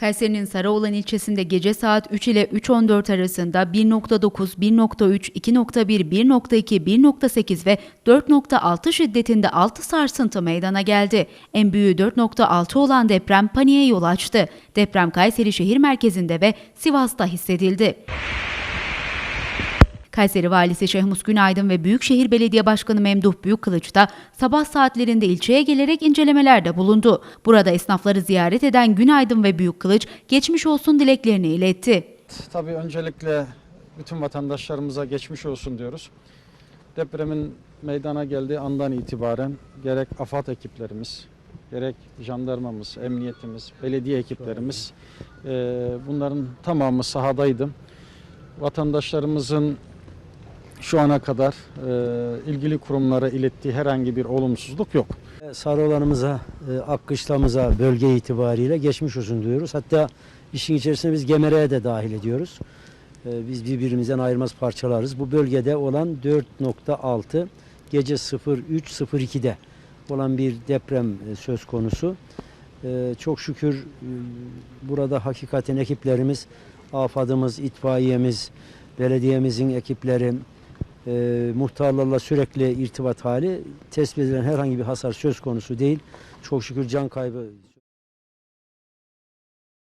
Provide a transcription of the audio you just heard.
Kayseri'nin Sarıoğlan ilçesinde gece saat 3 ile 3.14 arasında 1.9, 1.3, 2.1, 1.2, 1.8 ve 4.6 şiddetinde 6 sarsıntı meydana geldi. En büyüğü 4.6 olan deprem paniğe yol açtı. Deprem Kayseri şehir merkezinde ve Sivas'ta hissedildi. Kayseri Valisi Şehmus Günaydın ve Büyükşehir Belediye Başkanı Memduh Büyükkılıç da sabah saatlerinde ilçeye gelerek incelemelerde bulundu. Burada esnafları ziyaret eden Günaydın ve Büyükkılıç geçmiş olsun dileklerini iletti. Tabii öncelikle bütün vatandaşlarımıza geçmiş olsun diyoruz. Depremin meydana geldiği andan itibaren gerek AFAD ekiplerimiz, gerek jandarmamız, emniyetimiz, belediye ekiplerimiz eee, bunların tamamı sahadaydı. Vatandaşlarımızın şu ana kadar eee, ilgili kurumlara ilettiği herhangi bir olumsuzluk yok. Sarıolanımıza, e, Akkışlamıza bölge itibariyle geçmiş olsun diyoruz. Hatta işin içerisine biz Gemere'ye de dahil ediyoruz. E, Biz birbirimizden ayrılmaz parçalarız. Bu bölgede olan 4.6 gece 03.02'de olan bir deprem e, söz konusu. E, Çok şükür e, burada hakikaten ekiplerimiz, AFAD'ımız, itfaiyemiz, belediyemizin ekipleri, e, muhtarlarla sürekli irtibat hali tespit edilen herhangi bir hasar söz konusu değil. Çok şükür can kaybı